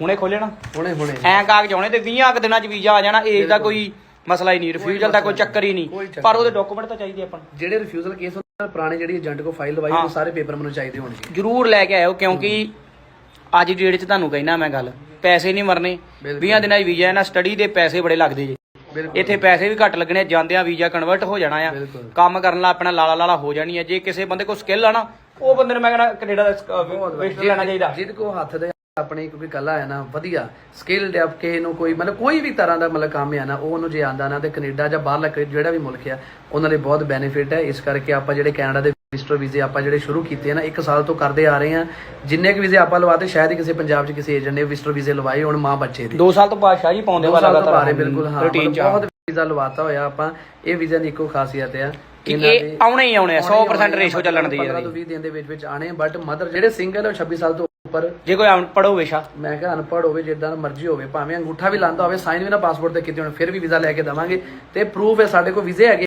ਹੁਣੇ ਖੋਲੇ ਨਾ ਹੁਣੇ ਹੁਣੇ। ਐਂ ਕਾਗਜ਼ ਆਉਣੇ ਤੇ 20 ਕੁ ਦਿਨਾਂ ਚ ਵੀਜ਼ਾ ਆ ਜਾਣਾ ਏਜ ਦਾ ਕੋਈ ਮਸਲਾ ਹੀ ਨਹੀਂ ਰਿਫਿਊਜ਼ਲ ਦਾ ਕੋਈ ਚੱਕਰ ਹੀ ਨਹੀਂ। ਪਰ ਉਹਦੇ ਡਾਕੂਮੈਂਟ ਤਾਂ ਚਾਹੀਦੇ ਆਪਾਂ ਨੂੰ। ਜਿਹੜੇ ਰਿਫਿਊਜ਼ਲ ਕੇਸ ਹੁੰਦੇ ਪੁਰਾਣੇ ਜਿਹੜੀ ਏਜੰਟ ਕੋ ਫਾਈਲ ਲਵਾਈ ਉਹ ਸਾਰੇ ਪੇਪਰ ਮੈਨੂੰ ਚਾਹੀਦੇ ਹੋਣਗੇ। ਜ਼ਰੂਰ ਲੈ ਕੇ ਆਇਓ ਕਿਉਂਕਿ ਅੱਜ ਦੀ ਡੇਟ 'ਚ ਤੁਹਾਨੂੰ ਕਹਿਣਾ ਮੈਂ ਗੱਲ। ਪੈਸੇ ਨਹੀਂ ਮਰਨੇ। ਬਿਲਕੁਲ। 20 ਦਿਨਾਂ 'ਚ ਵੀਜ਼ਾ ਹੈ ਨਾ ਸਟੱਡੀ ਦੇ ਪੈਸੇ ਬੜੇ ਲੱਗਦੇ ਜੀ। ਬਿਲਕੁਲ। ਇੱਥੇ ਪੈਸੇ ਵੀ ਘੱਟ ਲੱਗਣੇ ਜਾਂਦਿਆਂ ਵੀਜ਼ਾ ਕਨਵਰਟ ਹੋ ਜਾਣਾ ਆ। ਬਿਲਕੁਲ। ਕੰਮ ਕਰਨ ਲਾ ਆਪਣਾ ਲਾਲਾ ਲਾਲਾ ਹੋ ਜਾਣੀ ਹੈ ਜੇ ਕਿਸੇ ਬੰਦੇ ਕੋਲ ਸਕਿੱਲ ਆ ਨਾ ਉਹ ਬੰਦੇ ਨੂੰ ਮੈਂ ਕਹਿੰਦਾ ਕੈਨੇਡਾ ਦਾ ਵਿਜ਼ਟ ਲੈਣਾ ਚਾਹੀਦਾ। ਜਿਹਦੇ ਕੋ ਹੱਥ ਦੇ ਆਪਣੇ ਕਿਉਂਕਿ ਕਲਾ ਹੈ ਨਾ ਵਧੀਆ। ਸਕਿੱਲਡ ਹੈ ਕਿਸੇ ਨੂੰ ਕੋਈ ਮਤਲਬ ਕੋਈ ਵੀ ਤਰ੍ਹਾਂ ਦਾ ਮਤਲਬ ਕੰਮ ਹੈ ਨਾ ਉਹ ਉਹਨੂੰ ਜੇ ਆਂਦਾ ਨਾ ਤੇ ਕੈਨੇਡਾ ਜਾਂ ਬਾਹਰਲਾ ਕੋਈ ਜਿਹੜਾ ਵੀ ਮੁਲਕ ਆ ਉਹਨਾਂ ਲਈ ਬਹੁਤ ਬੈਨੀਫਿਟ ਹੈ ਇਸ ਕਰਕੇ ਆਪਾਂ ਜਿਹੜੇ ਕੈਨੇਡਾ ਦੇ ਵਿਜ਼ਟਰ ਵੀਜ਼ੇ ਆਪਾਂ ਜਿਹੜੇ ਸ਼ੁਰੂ ਕੀਤੇ ਆ ਨਾ ਇੱਕ ਸਾਲ ਤੋਂ ਕਰਦੇ ਆ ਰਹੇ ਆ। ਜਿੰਨੇ ਕੁ ਵੀਜ਼ੇ ਆਪਾਂ ਲਵਾਤੇ ਸ਼ਾਇਦ ਹੀ ਕਿਸੇ ਪੰਜਾਬ 'ਚ ਕਿਸੇ ਏਜੰਟ ਨੇ ਵਿਜ਼ਟਰ ਵੀਜ਼ੇ ਲਵਾਏ ਹੁਣ ਮਾਂ ਬੱਚੇ ਦੇ। 2 ਸਾਲ ਤੋਂ ਬਾਅਦ ਸ਼ਾਹ ਜੀ ਪਾਉਂਦੇ ਵਾ ਲਗਾਤਾਰ ਬਾਰੇ ਬਿਲਕੁਲ ਹਾਂ ਰੂਟੀਨ ਚ ਬਹੁਤ ਵੀਜ਼ਾ ਲਵਾਤਾ ਹੋਇਆ ਆਪਾਂ। ਇਹ ਵੀਜ਼ਾ ਦੀ ਇੱਕੋ ਖਾਸੀਅਤ ਆ ਕਿ ਇਹ ਆਉਣੇ ਹੀ ਆਉਣੇ ਆ 100% ਰੇਸ਼ੋ ਚੱਲਣ ਦੀ 15 ਹੈ ਤੋਂ 20 ਦਿਨ ਦੇ ਵਿੱਚ ਵਿੱਚ ਆਣੇ ਬਟ ਮਦਰ ਜਿਹੜੇ ਸਿੰਗਲ ਹੈ ਉਹ 26 ਸਾਲ ਤੋਂ ਉੱਪਰ ਜੇ ਕੋਈ ਅਨਪੜ੍ਹ ਹੋਵੇ ਸ਼ਾ ਮੈਂ ਕਿਹਾ ਅਨਪੜ੍ਹ ਹੋਵੇ ਜਿੱਦਾਂ ਮਰਜ਼ੀ ਹੋਵੇ ਭਾਵੇਂ ਅੰਗੂਠਾ ਵੀ ਲਾਂਦਾ ਹੋਵੇ ਸਾਈਨ ਵੀ ਨਾ ਪਾਸਪੋਰਟ ਤੇ ਕੀਤੇ ਹੋਣ ਫਿਰ ਵੀ ਵੀਜ਼ਾ ਲੈ ਕੇ ਦਵਾਂਗੇ। ਤੇ ਪ੍ਰੂਫ ਹੈ ਸਾਡੇ ਕੋਲ ਵੀਜ਼ੇ ਹੈਗੇ।